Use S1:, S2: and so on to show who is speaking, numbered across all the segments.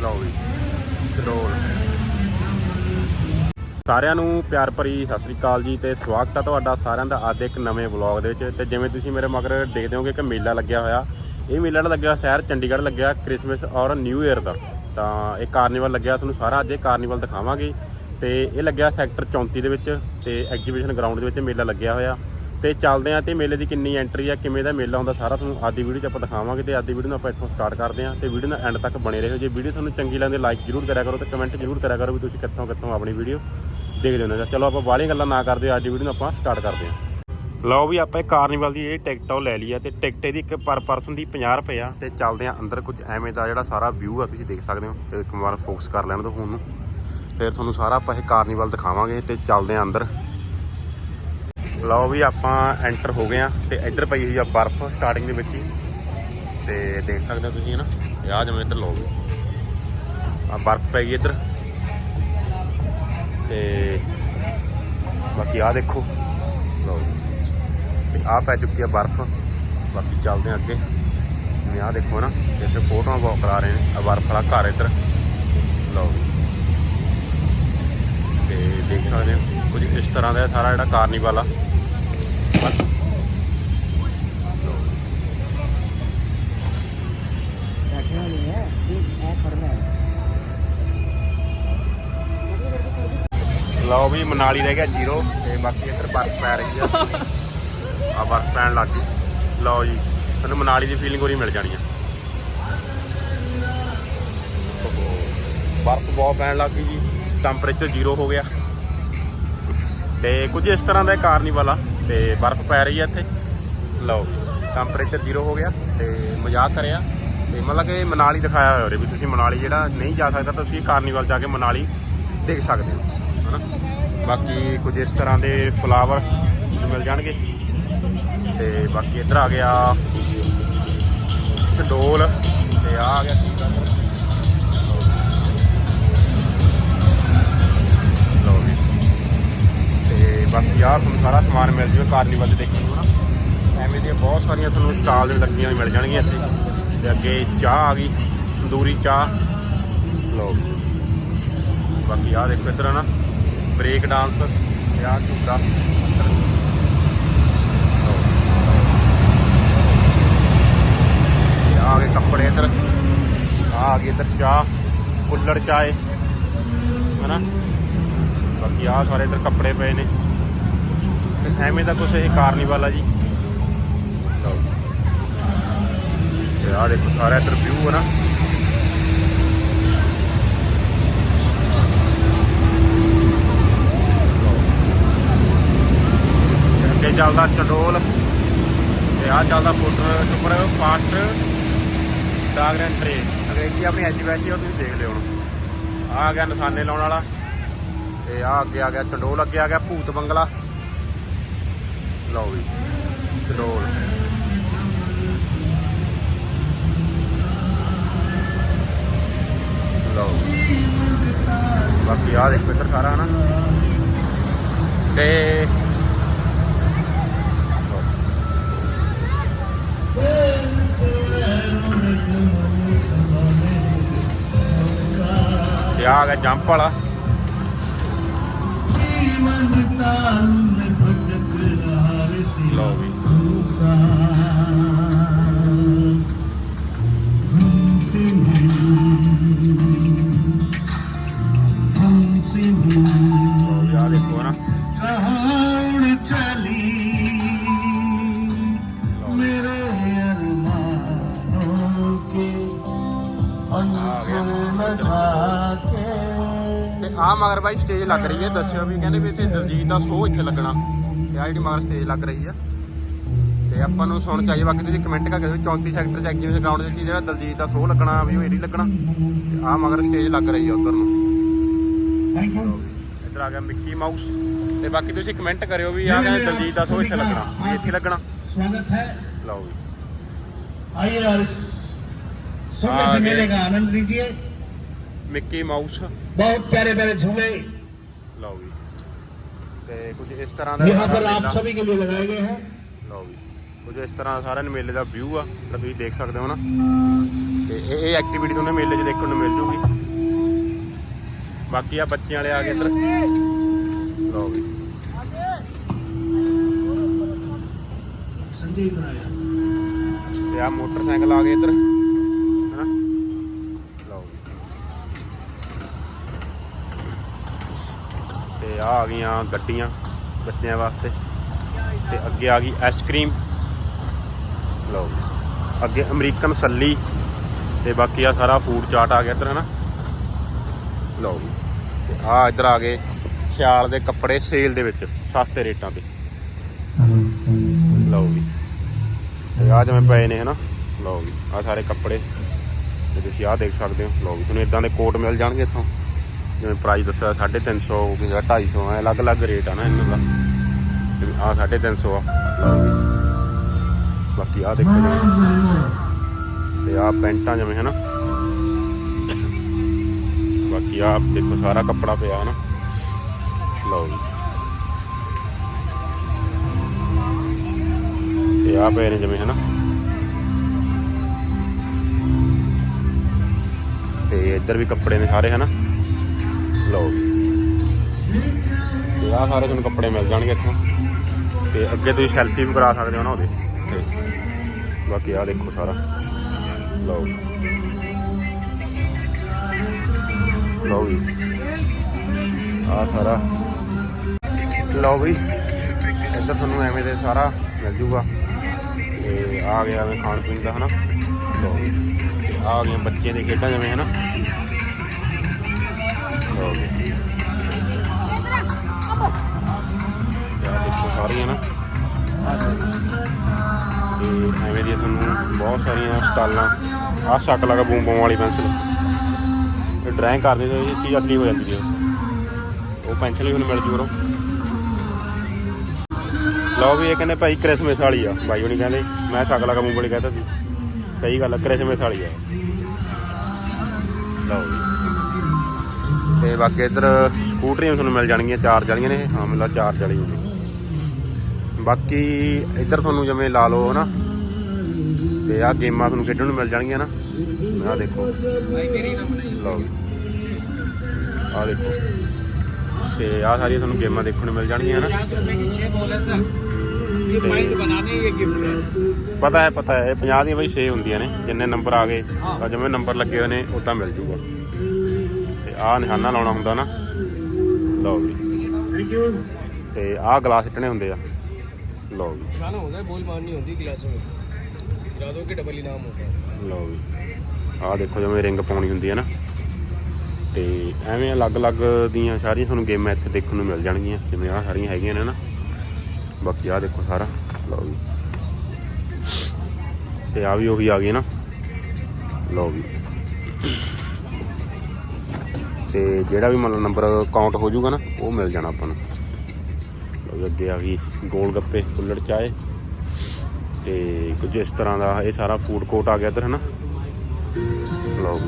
S1: ਲਓ ਵੀ ਚਡੋਲ ਸਾਰਿਆਂ ਨੂੰ ਪਿਆਰ ਭਰੀ ਸਤਿ ਸ੍ਰੀ ਅਕਾਲ ਜੀ ਤੇ ਸਵਾਗਤ ਹੈ ਤੁਹਾਡਾ ਸਾਰਿਆਂ ਦਾ ਅੱਜ ਇੱਕ ਨਵੇਂ ਵਲੌਗ ਦੇ ਵਿੱਚ। ਤੇ ਜਿਵੇਂ ਤੁਸੀਂ ਮੇਰੇ ਮਗਰ ਦੇਖਦੇ ਹੋਗੇ ਕਿ ਮੇਲਾ ਲੱਗਿਆ ਹੋਇਆ, ਇਹ ਮੇਲਾ ਜਿਹੜਾ ਲੱਗਿਆ ਸ਼ਹਿਰ ਚੰਡੀਗੜ੍ਹ ਲੱਗਿਆ ਕ੍ਰਿਸਮਸ ਔਰ ਨਿਊ ਇਅਰ ਦਾ। ਤਾਂ ਇਹ ਕਾਰਨੀਵਲ ਲੱਗਿਆ, ਤੁਹਾਨੂੰ ਸਾਰਾ ਅੱਜ ਇਹ ਕਾਰਨੀਵਲ ਦਿਖਾਵਾਂਗੇ। ਤੇ ਇਹ ਲੱਗਿਆ ਸੈਕਟਰ 34 ਦੇ ਵਿੱਚ ਤੇ ਐਗਜੀਬਿਸ਼ਨ ਗਰਾਊਂਡ ਦੇ ਵਿੱਚ ਮੇਲਾ ਲੱਗਿਆ ਹੋਇਆ। ਤੇ ਚੱਲਦੇ ਆ ਤੇ ਮੇਲੇ ਦੀ ਕਿੰਨੀ ਐਂਟਰੀ ਆ, ਕਿਵੇਂ ਦਾ ਮੇਲਾ ਹੁੰਦਾ ਸਾਰਾ ਤੁਹਾਨੂੰ ਅੱਜ ਦੀ ਵੀਡੀਓ 'ਚ ਆਪਾਂ ਦਿਖਾਵਾਂਗੇ ਤੇ ਅੱਜ ਦੀ ਵੀਡੀਓ ਨੂੰ ਆਪਾਂ ਇੱਥੋਂ ਸਟਾਰਟ ਕਰਦੇ ਆ ਤੇ ਵੀਡੀਓ ਨਾਲ ਐਂਡ ਤੱਕ ਬਣੇ ਰਹੋ। ਜੇ ਵੀਡੀਓ ਤੁਹਾਨੂੰ ਚੰਗੀ ਲੱਗਦੀ ਲਾਈਕ ਜ਼ਰੂਰ ਕਰਿਆ ਕਰੋ ਤੇ ਕਮੈਂਟ ਜ਼ਰੂਰ ਕਰਿਆ ਕਰੋ ਵੀ ਤੁਸੀਂ ਕਿੱਥੋਂ ਕਿੱਥੋਂ ਆਪਣੀ ਵੀਡੀਓ ਦੇਖਦੇ ਹੋ ਚਲੋ ਆਪਾਂ ਬਾਹਲੀਆਂ ਗੱਲਾਂ ਨਾ ਕਰਦੇ ਅੱਜ ਦੀ ਵੀਡੀਓ ਨੂੰ ਆਪਾਂ ਸਟਾਰਟ ਕਰਦੇ ਹਾਂ ਲਓ ਵੀ ਆਪਾਂ ਇਹ ਕਾਰਨੀਵਲ ਦੀ ਜਿਹੜੀ ਟਿਕਟ ਆ, ਉਹ ਲੈ ਲਈ ਆ ਤੇ ਟਿਕਟ ਇਹਦੀ ਇੱਕ ਪਰ ਪਰਸਨ ਦੀ 50 ਰੁਪਏ ਆ ਤੇ ਚੱਲਦੇ ਆ ਅੰਦਰ ਕੁਝ ਐਵੇਂ ਦਾ ਜਿਹੜਾ ਸਾਰਾ ਵਿਊ ਆ, ਤੁਸੀਂ ਦੇਖ ਸਕਦੇ ਹੋ ਤੇ ਇੱਕ ਵਾਰ ਫੋਕਸ ਕਰ ਲੈਣ ਦਿਓ ਫੋਨ ਨੂੰ। ਫਿਰ ਤੁਹਾਨੂੰ ਸਾਰਾ ਆਪਾਂ ਇਹ ਕਾਰਨੀਵਲ ਦਿਖਾਵਾਂਗੇ ਤੇ ਚੱਲਦੇ ਆ ਅੰਦਰ। ਲਓ ਵੀ ਆਪਾਂ ਐਂਟਰ ਹੋ ਗਏ ਆ ਤੇ ਇੱਧਰ ਪਈ ਹੋਈ ਆ ਬਰਫ਼ ਸਟਾਰਟਿੰਗ ਦੇ ਵਿੱਚ ਹੀ। ਤੇ ਦੇਖ ਸਕਦੇ ਹੋ ਤੁਸੀਂ ਹਨਾ, ਇਹ ਆ ਜਿਵੇਂ ਇੱਧਰ ਲਓ ਵੀ। ਆ ਬਰਫ਼ ਪੈ ਗਈ ਇੱਧਰ। ਤੇ ਬਾਕੀ ਆ ਦੇਖੋ। ਲਓ ਜੀ। ਤੇ ਆ ਪੈ ਚੁੱਕੀ ਆ ਬਰਫ਼। ਬਾਕੀ ਚੱਲਦੇ ਆ ਅੱਗੇ। ਜਿਵੇਂ ਆ ਦੇਖੋ ਨਾ ਇੱਥੇ ਫੋਟੋਆਂ ਬਹੁਤ ਕਰਾ ਰਹੇ ਨੇ। ਆ ਬਰਫ਼ ਵਾਲਾ ਘਰ ਇੱਧਰ। ਲਓ ਜੀ। ਤੇ ਦੇਖ ਸਕਦੇ ਹੋ, ਕੁਝ ਇਸ ਤਰ੍ਹਾਂ ਦਾ ਸਾਰਾ ਜਿਹੜਾ ਕਾਰਨੀਵਲ ਆ।
S2: ਰੱਖਣਾ
S1: ਲਓ ਵੀ ਮਨਾਲੀ ਰਹਿ ਗਿਆ ਜ਼ੀਰੋ ਤੇ ਬਾਕੀ ਇੱਧਰ ਬਰਫ਼ ਪੈ ਰਹੀ ਆ। ਆ ਬਰਫ਼ ਪੈਣ ਲੱਗ ਗਈ। ਲਓ ਜੀ, ਤੁਹਾਨੂੰ ਮਨਾਲੀ ਦੀ ਫੀਲਿੰਗ ਹੋਰੀ ਮਿਲ ਜਾਣੀ ਆ। ਬਰਫ਼ ਬਹੁਤ ਪੈਣ ਲੱਗ ਗਈ ਜੀ। ਟੈਂਪਰੇਚਰ ਜ਼ੀਰੋ ਹੋ ਗਿਆ। ਤੇ ਕੁਝ ਇਸ ਤਰ੍ਹਾਂ ਦਾ ਕਾਰਨੀਵਲ ਆ। ਤੇ ਬਰਫ਼ ਪੈ ਰਹੀ ਹੈ ਇੱਥੇ। ਲਓ ਟੈਂਪਰੇਚਰ ਜ਼ੀਰੋ ਹੋ ਗਿਆ ਤੇ ਮਜ਼ਾਕ ਕਰਿਆ। ਤੇ ਮਤਲਬ ਕਿ ਮਨਾਲੀ ਦਿਖਾਇਆ ਹੋਇਆ ਉਰੇ ਵੀ ਤੁਸੀਂ ਮਨਾਲੀ ਜਿਹੜਾ ਨਹੀਂ ਜਾ ਸਕਦਾ ਤਾਂ ਤੁਸੀਂ ਕਾਰਨੀਵਲ ਜਾ ਕੇ ਮਨਾਲੀ ਦੇਖ ਸਕਦੇ ਹੋ, ਹਨਾ? ਬਾਕੀ ਕੁਝ ਇਸ ਤਰ੍ਹਾਂ ਦੇ ਫਲਾਵਰ ਮਿਲ ਜਾਣਗੇ। ਤੇ ਬਾਕੀ ਇੱਧਰ ਆ ਗਿਆ ਚਡੋਲ ਤੇ ਆ ਆ ਗਿਆ। ਕੀ ਬਾਕੀ ਆਹ ਤੁਹਾਨੂੰ ਸਾਰਾ ਸਮਾਨ ਮਿਲ ਜੂਗਾ ਕਾਰਨੀਵਲ ਦੇ ਦੇਖਣ ਨੂੰ ਨਾ। ਐਵੇਂ ਦੀਆਂ ਬਹੁਤ ਸਾਰੀਆਂ ਤੁਹਾਨੂੰ ਸਟਾਲ ਲੱਗੀਆਂ ਹੋਈਆਂ ਮਿਲ ਜਾਣਗੀਆਂ ਇੱਥੇ। ਤੇ ਅੱਗੇ ਚਾਹ ਆ ਗਈ, ਤੰਦੂਰੀ ਚਾਹ। ਲਓ ਬਾਕੀ ਆਹ ਦੇਖੋ ਇੱਧਰ ਨਾ ਬ੍ਰੇਕ ਡਾਂਸ ਤੇ ਆ ਝੂਟਾ। ਤੇ ਆ ਗਏ ਕੱਪੜੇ ਇੱਧਰ। ਆ ਆ ਗਈ ਇੱਧਰ ਚਾਹ, ਕੁੱਲੜ ਚਾਏ ਹਨਾ? ਬਾਕੀ ਆ ਸਾਰੇ ਇੱਧਰ ਕੱਪੜੇ ਪਏ ਨੇ। ਐਵੇਂ ਦਾ ਕੁਛ ਇਹ ਕਾਰਨੀਵਲ ਆ ਜੀ। ਤੇ ਆ ਦੇਖੋ ਸਾਰਾ ਇੱਧਰ ਵਿਊ ਹੈ ਨਾ। ਤੇ ਅੱਗੇ ਚੱਲਦਾ ਚਡੋਲ ਤੇ ਆ ਚੱਲਦਾ ਫੁੱਟਰ ਸੁਪਰ ਫਾਸਟ ਡਾਗਰਨ ਟ੍ਰੇਨ ਅੰਗਰੇਜ਼ੀ ਆਪਣੀ ਐਜੀ ਵੈਜੀ ਉਹ ਤੁਸੀਂ ਦੇਖ ਲਿਓ ਹੁਣ। ਆ ਗਿਆ ਨਿਸ਼ਾਨੇ ਲਾਉਣ ਵਾਲਾ ਤੇ ਆ ਅੱਗੇ ਆ ਗਿਆ ਚਡੋਲ ਅੱਗੇ ਆ ਗਿਆ ਭੂਤ ਬੰਗਲਾ। ਲਓ ਵੀ ਚਡੋਲ ਲਓ ਬਾਕੀ ਆ ਦੇਖੋ ਇੱਧਰ ਸਾਰਾ ਨਾ ਤੇ ਤੇ ਆ ਗਿਆ ਜੰਪ ਵਾਲਾ। ਲਓ ਮਗਰ ਬਾਈ ਸਟੇਜ ਲੱਗ ਰਹੀ ਹੈ ਦੱਸਿਓ ਵੀ ਕਹਿੰਦੇ ਵੀ ਇੱਥੇ ਦਲਜੀਤ ਦਾ ਸ਼ੋਅ ਇੱਥੇ ਲੱਗਣਾ। ਤੇ ਆ ਜਿਹੜੀ ਸਟੇਜ ਲੱਗ ਰਹੀ ਆ। ਤੇ ਆਪਾਂ ਨੂੰ ਸੁਣ ਚਾਹੀਏ ਬਾਕੀ ਤੁਸੀਂ ਕਮੈਂਟ ਕਰਕੇ ਦੱਸੋ 34 ਸੈਕਟਰ ਚ ਐਗਜੀਬਿਸ਼ਨ ਗਰਾਊਂਡ ਦੇ ਵਿੱਚ ਜਿਹੜਾ ਦਲਜੀਤ ਦਾ ਸ਼ੋਅ ਲੱਗਣਾ ਵੀ ਉਹ ਏਰੀ ਲੱਗਣਾ। ਆ ਮਗਰ ਸਟੇਜ ਲੱਗ ਰਹੀ ਆ ਉਧਰ ਨੂੰ। ਇੱਧਰ ਆ ਗਿਆ ਮਿੱਕੀ ਮਾਊਸ ਤੇ ਬਾਕੀ ਤੁਸੀਂ ਕਮੈਂਟ ਕਰਿਓ ਵੀ ਆ ਕਹਿੰਦੇ ਦਲਜੀਤ ਦਾ ਸ਼ੋਅ ਇੱਥੇ ਲੱਗਣਾ ਵੀ ਇੱਥੇ ਲੱਗਣਾ।
S3: ਸਵਾਗਤ ਹੈ।
S1: ਲਓ
S3: ਜੀ। ਆਈਏ
S1: ਔਰ
S3: ਸੁਣਨ ਮਿਲੇਗਾ ਆਨੰਦ ਲੀਜੀਏ।
S1: ਮਿੱਕੀ ਮਾਊਸ
S3: बहुत प्यारे प्यारे झूले
S1: ਲਓ ਵੀ ਤੇ ਕੁਝ ਇਸ ਤਰ੍ਹਾਂ ਦਾ
S3: यहाँ पर
S1: ਸਾਰਾ
S3: आप
S1: ਮੇਲਾ।
S3: सभी के लिए लगाए गए हैं
S1: ਲਓ ਵੀ ਕੁਝ ਇਸ ਤਰ੍ਹਾਂ ਸਾਰਿਆਂ ਨੂੰ ਮੇਲੇ ਦਾ ਵਿਊ ਆ ਜਿਹੜਾ ਤੁਸੀਂ ਦੇਖ ਸਕਦੇ ਹੋ ਨਾ ਤੇ ਇਹ ਇਹ ਐਕਟੀਵਿਟੀ ਤੁਹਾਨੂੰ ਮੇਲੇ 'ਚ ਦੇਖਣ ਨੂੰ ਮਿਲ ਜੂਗੀ ਬਾਕੀ ਆ ਬੱਚਿਆਂ ਵਾਲੇ ਆ ਗਏ ਇੱਧਰ ਲਓ ਵੀ
S3: संजय इधर आया
S1: ਤੇ ਆ ਮੋਟਰਸਾਈਕਲ ਆ ਗਏ ਇੱਧਰ ਆ ਗਈਆਂ ਗੱਡੀਆਂ ਬੱਚਿਆਂ ਵਾਸਤੇ। ਤੇ ਅੱਗੇ ਆ ਗਈ ਆਈਸਕ੍ਰੀਮ ਲਓ ਜੀ। ਅੱਗੇ ਅਮਰੀਕਨ ਸੱਲੀ ਤੇ ਬਾਕੀ ਆ ਸਾਰਾ ਫੂਡ ਚਾਟ ਆ ਗਿਆ ਇੱਧਰ, ਹਨਾ? ਲਓ ਜੀ। ਤੇ ਆ ਇੱਧਰ ਆ ਗਏ ਸਿਆਲ ਦੇ ਕੱਪੜੇ ਸੇਲ ਦੇ ਵਿੱਚ, ਸਸਤੇ ਰੇਟਾਂ ਤੇ। ਲਓ ਜੀ। ਤੇ ਆ ਜਿਵੇਂ ਪਏ ਨੇ, ਹਨਾ? ਲਓ ਜੀ। ਆ ਸਾਰੇ ਕੱਪੜੇ। ਤੇ ਤੁਸੀਂ ਆ ਦੇਖ ਸਕਦੇ ਹੋ। ਲਓ ਜੀ। ਤੁਹਾਨੂੰ ਇਦਾਂ ਦੇ ਕੋਟ ਮਿਲ ਜਾਣਗੇ ਇੱਥੋਂ। ਜਿਵੇਂ ਪ੍ਰਾਈਸ ਦੱਸਿਆ 350 ਕਿਸੇ ਦਾ 250 ਹੈ ਅਲੱਗ-ਅਲੱਗ ਰੇਟ ਆ ਨਾ ਇਹਨਾਂ ਦਾ। ਤੇ ਆ 350 ਆ ਲਓ ਜੀ ਬਾਕੀ ਆ ਦੇਖੋ ਜੀ। ਤੇ ਆ ਪੈਂਟਾਂ ਜਿਵੇਂ ਹਨਾ। ਬਾਕੀ ਆ ਦੇਖੋ ਸਾਰਾ ਕੱਪੜਾ ਪਿਆ ਹਨਾ। ਲਓ ਜੀ। ਤੇ ਆ ਪਏ ਨੇ ਜਿਵੇਂ ਹਨਾ। ਤੇ ਇੱਧਰ ਵੀ ਕੱਪੜੇ ਨੇ ਸਾਰੇ ਹਨਾ। ਲਓ। ਤੇ ਆ ਸਾਰੇ ਤੁਹਾਨੂੰ ਕੱਪੜੇ ਮਿਲ ਜਾਣਗੇ ਇੱਥੋਂ। ਤੇ ਅੱਗੇ ਤੁਸੀਂ ਸੈਲਫੀ ਵੀ ਕਰਾ ਸਕਦੇ ਹੋ ਨਾ ਉਹਦੇ। ਤੇ ਬਾਕੀ ਆ ਦੇਖੋ ਸਾਰਾ। ਲਓ। ਲਓ ਜੀ ਆ ਸਾਰਾ। ਲਓ ਵੀ। ਇੱਧਰ ਤੁਹਾਨੂੰ ਐਵੇਂ ਦੇ ਸਾਰਾ ਮਿਲ ਜੂਗਾ। ਤੇ ਆ ਗਿਆ ਐਵੇਂ ਖਾਣ ਪੀਣ ਦਾ, ਹਨਾ? ਲਓ। ਵੀ ਆ ਗਈਆਂ ਬੱਚਿਆਂ ਦੇ ਖੇਡਾਂ ਜਿਵੇਂ, ਹਨਾ? ਲਓ ਵੀ ਤੇ ਦੇਖੋ ਸਾਰੀਆਂ ਨਾ ਤੇ ਐਵੇਂ ਦੀਆਂ ਤੁਹਾਨੂੰ ਬਹੁਤ ਸਾਰੀਆਂ ਸਟਾਲਾਂ ਆਹ ਸ਼ੱਕ ਲਗਾ ਬੂਮ ਬੂਮ ਵਾਲੀ ਪੈਨਸਲ ਇਹ ਡਰਾਇੰਗ ਕਰਦੇ ਤੇ ਇਹ ਚੀਜ਼ ਅਗਲੀ ਹੋ ਜਾਂਦੀ ਹੈ ਉਹ ਪੈਨਸਲ ਵੀ ਤੁਹਾਨੂੰ ਮਿਲ ਜੂ ਰੋ ਲਓ ਵੀ ਇਹ ਕਹਿੰਦੇ ਭਾਈ ਕ੍ਰਿਸਮਸ ਵਾਲੀ ਆ ਬਾਈ ਹੁਣੀ ਕਹਿੰਦੇ ਮੈਂ ਸ਼ੱਕ ਲਗਾ ਬੂਮ ਵਾਲੀ ਕਹਿੰਦਾ ਸੀ ਸਹੀ ਗੱਲ ਆ ਕ੍ਰਿਸਮਸ ਵਾਲੀ ਆ ਲਓ ਜੀ ਤੇ ਬਾਕੀ ਇੱਧਰ ਸਕੂਟਰੀਆਂ ਤੁਹਾਨੂੰ ਮਿਲ ਜਾਣਗੀਆਂ ਚਾਰ ਜਾਲੀਆਂ ਨੇ। ਹਾਂ ਮਿਲਾ ਚਾਰ ਜਾਲੀ ਨੇ ਬਾਕੀ ਇੱਧਰ ਤੁਹਾਨੂੰ ਜਿਵੇਂ ਲਾ ਲਓ ਹਨਾ ਤੇ ਆ ਗੇਮਾਂ ਤੁਹਾਨੂੰ ਖੇਡਣ ਨੂੰ ਮਿਲ ਜਾਣਗੀਆਂ ਨਾ। ਆ ਦੇਖੋ। ਲਓ ਆ ਦੇਖੋ। ਤੇ ਆ ਸਾਰੀਆਂ ਤੁਹਾਨੂੰ ਗੇਮਾਂ ਦੇਖਣ ਨੂੰ ਮਿਲ ਜਾਣਗੀਆਂ ਨਾ ਇਹ
S4: ਮਾਈਂਡ ਬਣਾਣੇ ਇਹ ਗਿਫਟ ਹੈ
S1: ਪਤਾ ਹੈ। ਪਤਾ ਹੈ 50 ਦੀਆਂ ਬਈ 6 ਹੁੰਦੀਆਂ ਨੇ। ਜਿੰਨੇ ਨੰਬਰ ਆ ਗਏ ਜਿਵੇਂ ਨੰਬਰ ਲੱਗੇ ਹੋਏ ਨੇ ਉਦਾਂ ਮਿਲ ਜੂਗਾ। ਆਹ ਨਿਸ਼ਾਨਾ ਲਾਉਣਾ ਹੁੰਦਾ ਨਾ। ਲਓ ਜੀ।
S3: ਥੈਂਕ ਯੂ
S1: ਤੇ ਆਹ ਗਲਾਸ ਸਿੱਟਣੇ ਹੁੰਦੇ ਆ। ਲਓ ਜੀ।
S4: ਨਿਸ਼ਾਨਾ ਹੁੰਦਾ ਬੋਲ ਮਾਰਨੀ ਹੁੰਦੀ ਗਲਾਸਾਂ ਵਿੱਚ ਯਾਦ ਹੋ ਕਿ ਡਬਲ ਇਨਾਮ ਹੋ। ਗਿਆ
S1: ਲਓ ਵੀ ਆਹ ਦੇਖੋ ਜਿਵੇਂ ਰਿੰਗ ਪਾਉਣੀ ਹੁੰਦੀ ਹੈ ਨਾ। ਤੇ ਐਵੇਂ ਅਲੱਗ-ਅਲੱਗ ਦੀਆਂ ਸਾਰੀਆਂ ਤੁਹਾਨੂੰ ਗੇਮਾਂ ਇੱਥੇ ਦੇਖਣ ਨੂੰ ਮਿਲ ਜਾਣਗੀਆਂ। ਜਿਵੇਂ ਆਹ ਸਾਰੀਆਂ ਹੈਗੀਆਂ ਨੇ ਨਾ। ਬਾਕੀ ਆਹ ਦੇਖੋ ਸਾਰਾ। ਲਓ ਜੀ। ਤੇ ਆ ਵੀ ਉਹੀ ਆ ਗਏ ਨਾ। ਲਓ ਜੀ। ਤੇ ਜਿਹੜਾ ਵੀ ਮਤਲਬ ਨੰਬਰ ਕਾਊਂਟ ਹੋ ਜਾਊਗਾ ਨਾ, ਉਹ ਮਿਲ ਜਾਣਾ ਆਪਾਂ ਨੂੰ। ਲਓ ਅੱਗੇ ਆ ਗਈ ਗੋਲ ਗੱਪੇ ਕੁੱਲੜ ਚਾਏ। ਤੇ ਕੁਝ ਇਸ ਤਰ੍ਹਾਂ ਦਾ ਇਹ ਸਾਰਾ ਫੂਡ ਕੋਰਟ ਆ ਗਿਆ ਇੱਧਰ, ਹਨਾ? ਲਓ।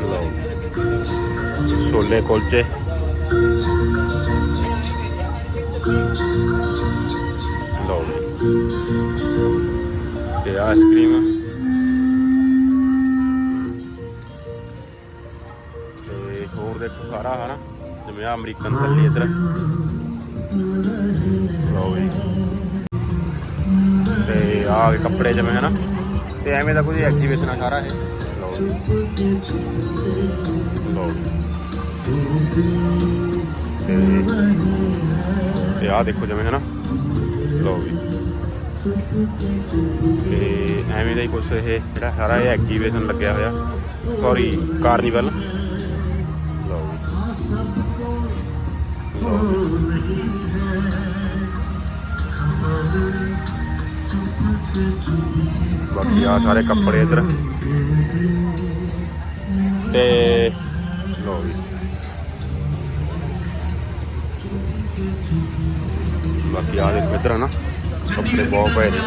S1: ਲਓ। ਛੋਲੇ ਕੁਲਚੇ। ਲਓ। ਵੀ। ਤੇ ਆਈਸਕ੍ਰੀਮ। ਸਾਰਾ, ਹਨਾ? ਜਿਵੇਂ ਆ ਅਮਰੀਕਨ ਥੱਲੀ ਇੱਧਰ। ਲਓ ਵੀ ਤੇ ਆ ਕੱਪੜੇ ਜਿਵੇਂ, ਹਨਾ? ਤੇ ਐਵੇਂ ਦਾ ਕੋਈ ਐਗਜੀਬਿਸ਼ਨ ਆ ਸਾਰਾ ਇਹ। ਲਓ ਲਓ ਤੇ ਤੇ ਆ ਦੇਖੋ ਜਿਵੇਂ, ਹਨਾ? ਲਓ ਵੀ ਤੇ ਐਵੇਂ ਦਾ ਹੀ ਕੁਛ ਇਹ ਜਿਹੜਾ ਸਾਰਾ ਇਹ ਐਗਜੀਬਿਸ਼ਨ ਲੱਗਿਆ ਹੋਇਆ। ਸੌਰੀ ਕਾਰਨੀਵਲ ਲਓ ਜੀ। ਬਾਕੀ ਆ ਸਾਰੇ ਕੱਪੜੇ ਇਧਰ। ਤੇ ਲੋ ਵੀ ਬਾਕੀ ਆ ਦੇਖੋ ਇਧਰ ਨਾ, ਕੱਪੜੇ ਬਹੁਤ ਪਏ ਨੇ।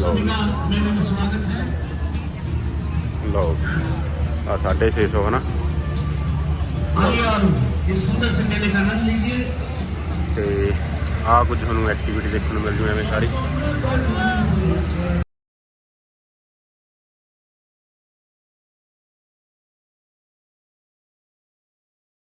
S1: ਲੋ ਵੀ ਲੋ ਆ 650 ਹਨਾ
S3: आइए और इस सुंदर से मेले का आनंद लीजिए
S1: ਤੇ ਆ ਕੁਝ ਤੁਹਾਨੂੰ ਐਕਟੀਵਿਟੀ ਦੇਖਣ ਨੂੰ ਮਿਲ ਜੂ ਐਵੇਂ ਸਾਰੀ